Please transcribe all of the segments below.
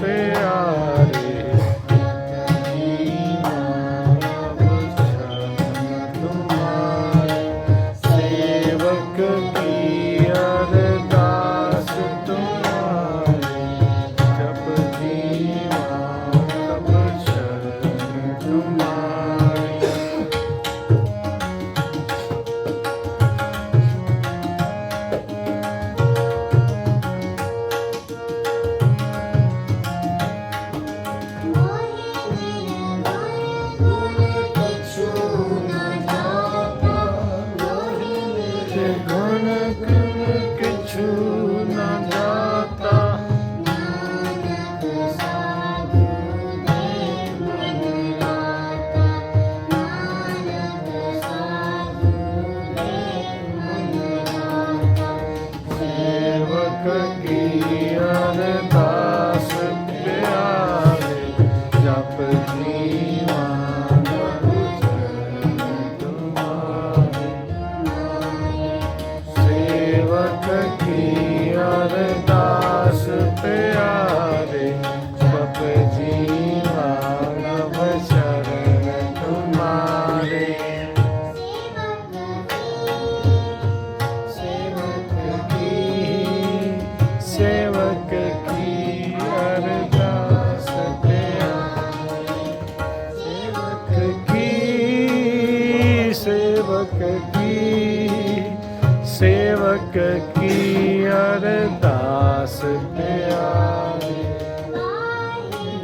ਪਿਆਰ Be ਸੇਵਕ ਕੀ ਅਰਦਾਸ ਪਿਆਰੇ?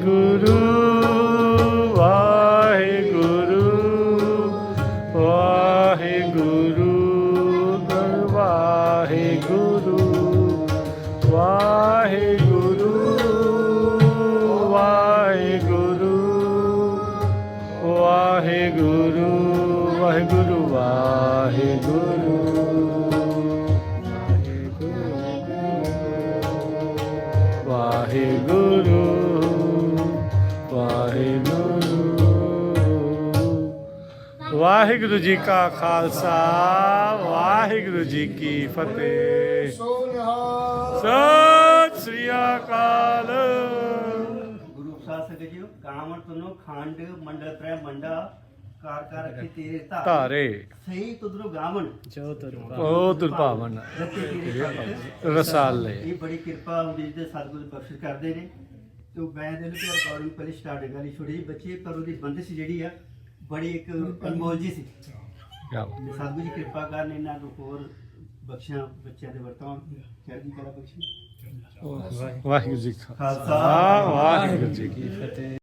ਗੁਰੂ ਵਾਹਿਗੁਰੂ ਵਾਹਿਗੁਰੂ ਵਾਹਿਗੁਰੂ ਵਾਹਿਗੁਰੂ ਵਾਹਿਗੁਰੂ ਵਾਹਿਗੁਰੂ ਵਾਹਿਗੁਰੂ ਵਾਹਿਗੁਰੂ। ਵਾਹਿਗੁਰੂ ਵਾਹਿਗੁਰੂ। ਵਾਹਿਗੁਰੂ ਜੀ ਕਾ ਖਾਲਸਾ, ਵਾਹਿਗੁਰੂ ਜੀ ਕੀ ਫਤਿਹ। ਸਤਿ ਸ੍ਰੀ ਅਕਾਲ। ਗੁਰੂ ਸਾਹਿਬ ਸੰਗਤ ਜੀਓ ਤੁਨੋ ਖੰਡ, ਮੰਡਲ ਤ੍ਰੈ, ਮੰਡਾ। ਕਾਰ ਕਾਰ ਰੱਖੀ ਤੇਰੇ ਧਾਰੇ। ਧਾਰੇ। ਸਹੀ ਤੁਧਰੋ ਗਾਵਣ। ਉਹ ਦੁਰਭਾਵਨ ਰੱਖੇ ਤੇਰੇ ਭਗਤ ਰਸਾਲੇ। ਇਹ ਬੜੀ ਕਿਰਪਾ ਹੁੰਦੀ ਜਿਹਦੇ ਸਤਿਗੁਰੂ ਬਖਸ਼ਿਸ਼ ਕਰਦੇ ਨੇ। ਤੇ ਉਹ ਮੈਂ ਦੇ ਲਈ ਰਿਕਾਰਡਿੰਗ ਪਹਿਲੇ ਸਟਾਰਟ ਕਰੀ ਛੋਟੀ ਜਿਹੀ ਬੱਚੀ ਪਰ ਉਹਦੀ ਬੰਦਿਸ਼ ਜਿਹੜੀ ਆ ਬੜੀ ਇੱਕ ਅਨਮੋਲ ਜੀ ਸੀ। ਤੇ ਸਤਿਗੁਰੂ ਜੀ ਕਿਰਪਾ ਕਰਨ ਇਹਨਾਂ ਨੂੰ ਹੋਰ ਬਖਸ਼ਾਂ ਬੱਚਿਆਂ ਦੇ ਵਰਤਾਂ ਚੜ੍ਹਦੀ ਕਲਾ ਬਖਸ਼ੀ? ਵਾਹਿਗੁਰੂ ਜੀ ਕਾ ਖਾਲਸਾ। ਵਾਹਿਗੁਰੂ ਜੀ ਕੀ ਫਤਿਹ।